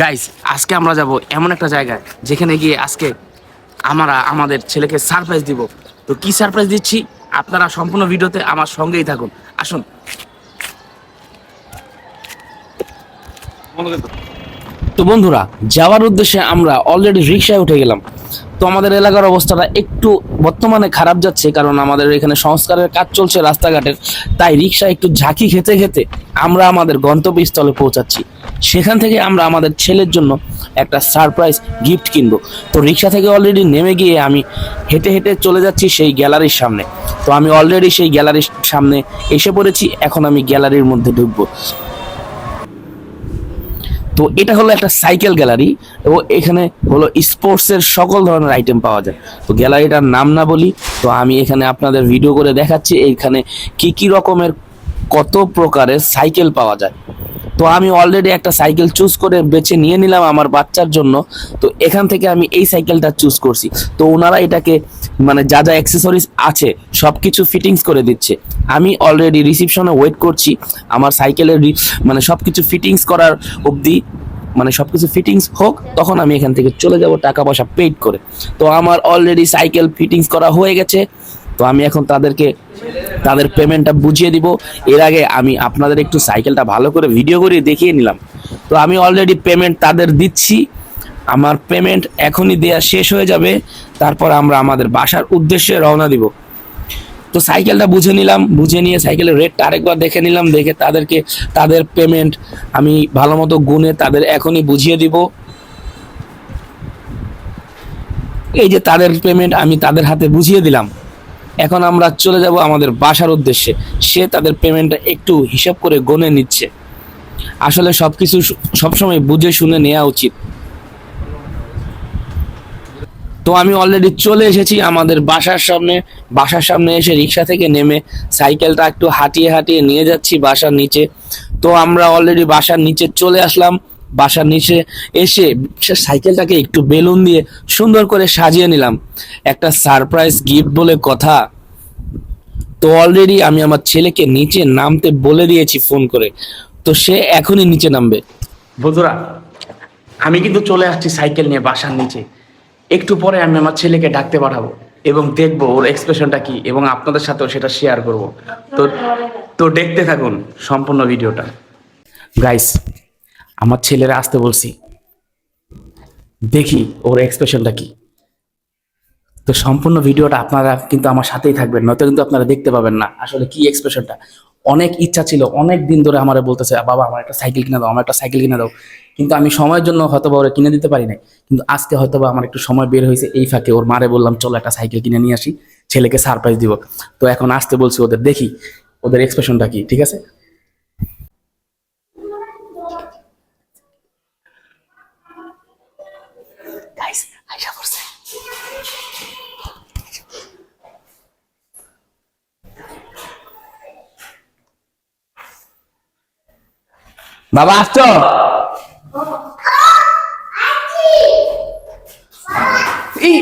Guys আজকে আমরা যাব এমন একটা জায়গায় যেখানে গিয়ে আজকে আমরা আমাদের ছেলেকে সারপ্রাইজ দিব। তো কি সারপ্রাইজ দিচ্ছি? আপনারা সম্পূর্ণ ভিডিওতে আমার সঙ্গেই থাকুন। আসুন। তো বন্ধুরা, যাওয়ার উদ্দেশ্যে আমরা অলরেডি রিক্সায় উঠে গেলাম। তো আমাদের এলাকার অবস্থাটা একটু বর্তমানে খারাপ যাচ্ছে, কারণ আমাদের এখানে সংস্কারের কাজ চলছে রাস্তাঘাটের। তাই রিক্সা একটু ঝাঁকি খেতে খেতে আমরা আমাদের গন্তব্যস্থলে পৌঁছাচ্ছি। সেখান থেকে আমরা আমাদের ছেলের জন্য একটা সারপ্রাইজ গিফট কিনবো। তো রিক্সা থেকে অলরেডি নেমে গিয়ে আমি হেঁটে হেঁটে চলে যাচ্ছি সেই গ্যালারির সামনে। তো আমি অলরেডি সেই গ্যালারির সামনে এসে পড়েছি, এখন আমি গ্যালারির মধ্যে ঢুকবো। তো এটা হলো একটা সাইকেল গ্যালারি এবং এখানে হলো স্পোর্টসের সকল ধরনের আইটেম পাওয়া যায়। তো গ্যালারিটার নাম না বলি, তো আমি এখানে আপনাদের ভিডিও করে দেখাচ্ছি, এখানে কি কি রকমের কত প্রকারের সাইকেল পাওয়া যায়। তো আমি অলরেডি একটা সাইকেল চুজ করে বেছে নিয়ে নিলাম আমার বাচ্চার জন্য। তো এখান থেকে আমি এই সাইকেলটা চুজ করছি। তো ওনারা এটাকে মানে যা যা অ্যাক্সেসরিজ আছে সব কিছু ফিটিংস করে দিচ্ছে। আমি অলরেডি রিসিপশনে ওয়েট করছি। আমার সাইকেলের মানে সব কিছু ফিটিংস করার অবধি মানে সব কিছু ফিটিংস হোক, তখন আমি এখান থেকে চলে যাব টাকা পয়সা পেড করে। তো আমার অলরেডি সাইকেল ফিটিংস করা হয়ে গেছে। তো আমি এখন তাদেরকে তাদের পেমেন্টটা বুঝিয়ে দিব। এর আগে আমি আপনাদের একটু সাইকেলটা ভালো করে ভিডিও করে দেখিয়ে নিলাম। তো আমি অলরেডি পেমেন্ট তাদের দিচ্ছি। আমার পেমেন্ট এখনই দেয়া শেষ হয়ে যাবে। তারপর আমরা আমাদের বাসার উদ্দেশ্যে রওনা দিব। তো সাইকেলটা বুঝে নিলাম। বুঝে নিয়ে সাইকেলের রেটটা আরেকবার দেখে নিলাম। দেখে তাদেরকে তাদের পেমেন্ট আমি ভালো মতো গুনে তাদের এখনই বুঝিয়ে দিব। এই যে তাদের পেমেন্ট আমি তাদের হাতে বুঝিয়ে দিলাম। এখন আমরা চলে যাব আমাদের বাসার উদ্দেশ্যে। সে তাদের পেমেন্টটা একটু হিসাব করে গনে নিচ্ছে। আসলে সবকিছু সু- সবসময় বুঝে শুনে নেওয়া উচিত। তো আমি অলরেডি চলে এসেছি আমাদের বাসার সামনে। বাসার সামনে এসে রিক্সা থেকে নেমে সাইকেলটা একটু হাঁটিয়ে হাঁটিয়ে নিয়ে যাচ্ছি বাসার নিচে। তো আমরা অলরেডি বাসার নিচে চলে আসলাম। বাসার নিচে এসে সে সাইকেলটাকে একটু বেলুন দিয়ে সুন্দর করে সাজিয়ে নিলাম। একটা সারপ্রাইজ গিফট বলে কথা। তো অলরেডি আমি আমার ছেলেকে নিচে নামতে বলে দিয়েছি ফোন করে। তো সে এখনই নিচে নামবে। বন্ধুরা আমি কিন্তু চলে আসছি সাইকেল নিয়ে বাসার নিচে। একটু পরে আমি আমার ছেলেকে ডাকতে পাঠাবো এবং দেখব ওর এক্সপ্রেশনটা কি এবং আপনাদের সাথেও সেটা শেয়ার করব। তো তো দেখতে থাকুন সম্পূর্ণ ভিডিওটা। গাইস আমার ছেলেরা আসতে বলছি। দেখি ওর এক্সপ্রেশনটা কি। তো সম্পূর্ণ ভিডিওটা আপনারা কিন্তু আমার সাথেই থাকবেন, নয়তো কিন্তু আপনারা দেখতে পাবেন না আসলে কি এক্সপ্রেশনটা অনেক ইচ্ছা ছিল, অনেক দিন ধরে আমার বলতেছে, বাবা, আমার একটা সাইকেল কিনে দাও, আমার একটা সাইকেল কিনে দাও। কিন্তু আমি সময়ের জন্য হয়তো বা ওরা কিনে দিতে পারি নাই। কিন্তু আজকে হয়তো বা আমার একটু সময় বের হয়েছে, এই ফাঁকে ওর মারে বললাম, চলো একটা সাইকেল কিনে নিয়ে আসি, ছেলেকে সারপ্রাইজ দিব। তো এখন আসতে বলছি ওদের, দেখি ওদের এক্সপ্রেশনটা কি, ঠিক আছে? Guys, আইসা পড়ছে। বাবা আসছো এই,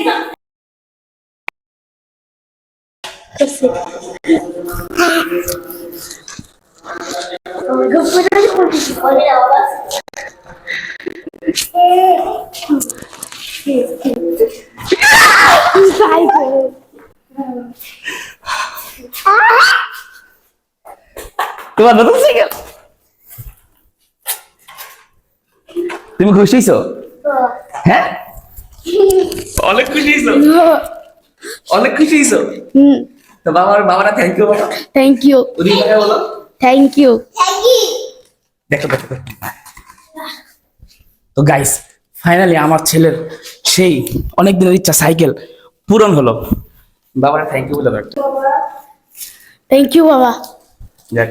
তোমার নতুন সাইকেল তুমি খুশি হইছো? হ্যাঁ? অনেক খুশি হইছো? অনেক খুশি হইছো? তো বাবার বাবারা থ্যাংক ইউ বলো থ্যাংক ইউ বলো। থ্যাংক ইউ দেখো দেখো দেখো। তো গাইস ফাইনালি আমার ছেলের সেই অনেক দিনের ইচ্ছা সাইকেল পূরণ হলো। বাবারা থ্যাংক ইউ বলে থ্যাংক ইউ বাবা। যাক।